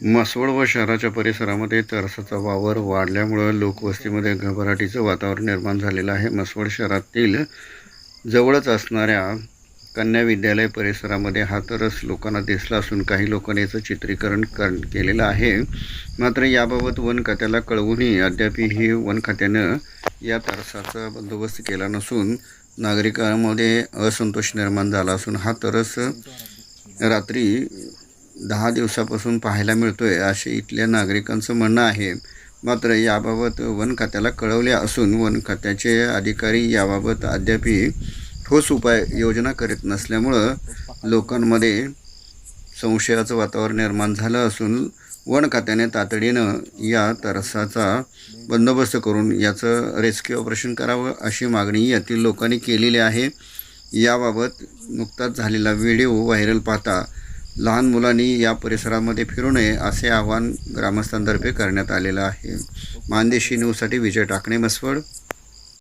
म्हसवड व शहराच्या परिसरामध्ये तरसाचा वावर वाढल्यामुळं लोकवस्तीमध्ये घबराटीचं वातावरण निर्माण झालेलं आहे. म्हसवड शहरातील जवळच असणाऱ्या कन्या विद्यालय परिसरामध्ये हा तरस लोकांना दिसला असून काही लोकांनी याचं चित्रीकरण कर केलेलं आहे. मात्र याबाबत वन खात्याला कळवूनही अद्याप ही वन खात्यानं या तरसाचा बंदोबस्त केला नसून नागरिकांमध्ये असंतोष निर्माण झाला असून हा तरस रात्री दहा दिवसापासून पाहायला मिळतो आहे असे इथल्या नागरिकांचं म्हणणं आहे. मात्र याबाबत वन खात्याला कळवले असून वन खात्याचे अधिकारी याबाबत अद्यापही ठोस उपाय योजना करीत नसल्यामुळं लोकांमध्ये संशयाचं वातावरण निर्माण झालं असून वन खात्याने तातडीनं या तरसाचा बंदोबस्त करून याचं रेस्क्यू ऑपरेशन करावं अशी मागणी यातील लोकांनी केलेली आहे. याबाबत नुकताच झालेला व्हिडिओ व्हायरल पाहता लहान मुलांनी या परिसरामध्ये फिरू नये असे आवाहन ग्रामस्थांतर्फे करण्यात आलेलं आहे. मानदेशी न्यूजसाठी विजय टाकणे मसवड